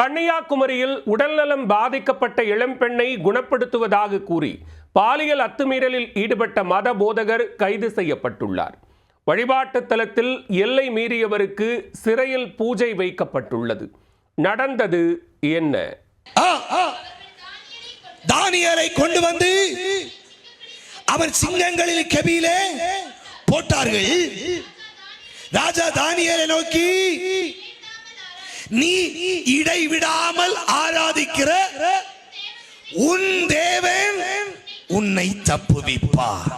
கன்னியாகுமரியில் உடல்நலம் பாதிக்கப்பட்ட இளம்பெண்ணை குணப்படுத்துவதாக கூறி பாலியல் அத்துமீறலில் ஈடுபட்ட மத போதகர் கைது செய்யப்பட்டுள்ளார். வழிபாட்டு தலத்தில் எல்லை மீறியவருக்கு சிறையில் பூஜை வைக்கப்பட்டுள்ளது. நடந்தது என்ன? ஆ, கொண்டு வந்து அவர் சிங்கங்களில் கெபியிலே போட்டார்கள். ராஜா தானியரை நோக்கி நீ இடைவிடாமல் ஆராதிக்கிற உன் தேவன் உன்னை தப்புவிப்பார்.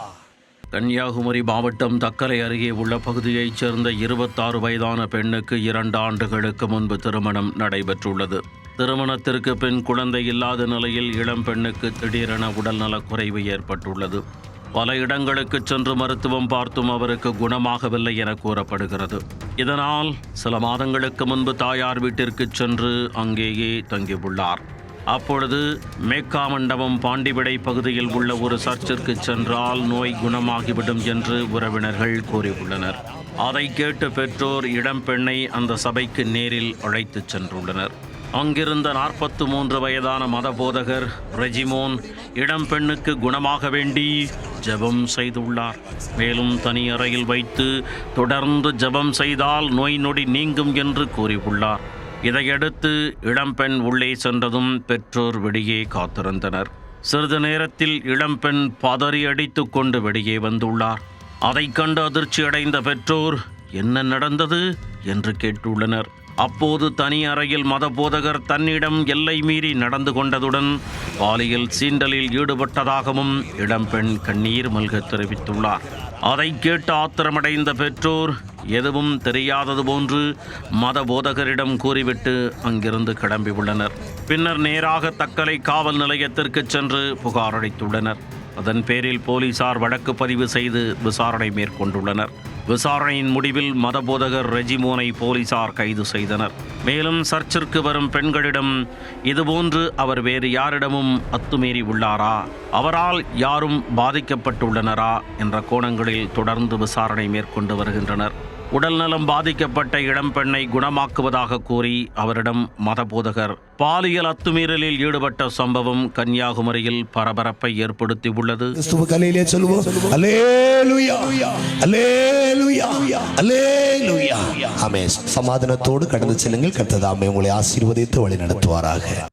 கன்னியாகுமரி மாவட்டம் தக்கலை அருகே உள்ள பகுதியைச் சேர்ந்த இருபத்தாறு வயதான பெண்ணுக்கு இரண்டு ஆண்டுகளுக்கு முன்பு திருமணம் நடைபெற்றுள்ளது. திருமணத்திற்கு பின் குழந்தை இல்லாத நிலையில் இளம் பெண்ணுக்கு திடீரென உடல்நலக் குறைவு ஏற்பட்டுள்ளது. பல இடங்களுக்கு சென்று மருத்துவம் பார்த்தும் அவருக்கு குணமாகவில்லை என கூறப்படுகிறது. இதனால் சில மாதங்களுக்கு முன்பு தாயார் வீட்டிற்கு சென்று அங்கேயே தங்கியுள்ளார். அப்பொழுது மேக்கா மண்டபம் பாண்டிவிடை பகுதியில் உள்ள ஒரு சர்ச்சிற்கு சென்றால் நோய் குணமாகிவிடும் என்று உறவினர்கள் கூறியுள்ளனர். அதை கேட்டு பெற்றோர் இளம்பெண்ணை அந்த சபைக்கு நேரில் அழைத்துச் சென்றுள்ளனர். அங்கிருந்த நாற்பத்து மூன்று வயதான மதபோதகர் ரெஜிமோன் இளம்பெண்ணுக்கு குணமாக வேண்டி ஜெபம் செய்துள்ளார். மேலும் தனி அறையில் வைத்து தொடர்ந்து ஜெபம் செய்தால் நோய் நொடி நீங்கும் என்று கூறியுள்ளார். இதையடுத்து இளம்பெண் உள்ளே சென்றதும் பெற்றோர் வெளியே காத்திருந்தனர். சிறிது நேரத்தில் இளம்பெண் பதறி அடித்து கொண்டு வெளியே வந்துள்ளார். அதைக் கண்டு அதிர்ச்சியடைந்த பெற்றோர் என்ன நடந்தது? என்று கேட்டுள்ளனர். அப்போது தனி அறையில் மதபோதகர் தன்னிடம் எல்லை மீறி நடந்து கொண்டதுடன் பாலியல் சீண்டலில் ஈடுபட்டதாகவும் இளம்பெண் கண்ணீர் மல்க தெரிவித்துள்ளார். அதை கேட்டு ஆத்திரமடைந்த பெற்றோர் எதுவும் தெரியாதது போன்று மத போதகரிடம் கூறிவிட்டு அங்கிருந்து கிளம்பியுள்ளனர். பின்னர் நேராக தக்கலை காவல் நிலையத்திற்கு சென்று புகாரளித்துள்ளனர். அதன் பேரில் போலீசார் வழக்கு பதிவு செய்து விசாரணை மேற்கொண்டுள்ளனர். விசாரணையின் முடிவில் மதபோதகர் ரெஜிமோனை போலீசார் கைது செய்தனர். மேலும் சர்ச்சிற்கு வரும் பெண்களிடம் இதுபோன்று அவர் வேறு யாரிடமும் அத்துமீறி உள்ளாரா? அவரால் யாரும் பாதிக்கப்பட்டுள்ளனரா? என்ற கோணங்களில் தொடர்ந்து விசாரணை மேற்கொண்டு வருகின்றனர். உடல்நலம் பாதிக்கப்பட்ட இளம்பெண்ணை குணமாக்குவதாக கூறி அவரிடம் மதபோதகர் பாலியல் அத்துமீறலில் ஈடுபட்ட சம்பவம் கன்னியாகுமரியில் பரபரப்பை ஏற்படுத்தியுள்ளது. உள்ளது சமாதானத்தோடு கடந்து செல்லுங்கள். கர்த்ததாமே உங்களை ஆசீர்வதித்து வழி நடத்துவாராக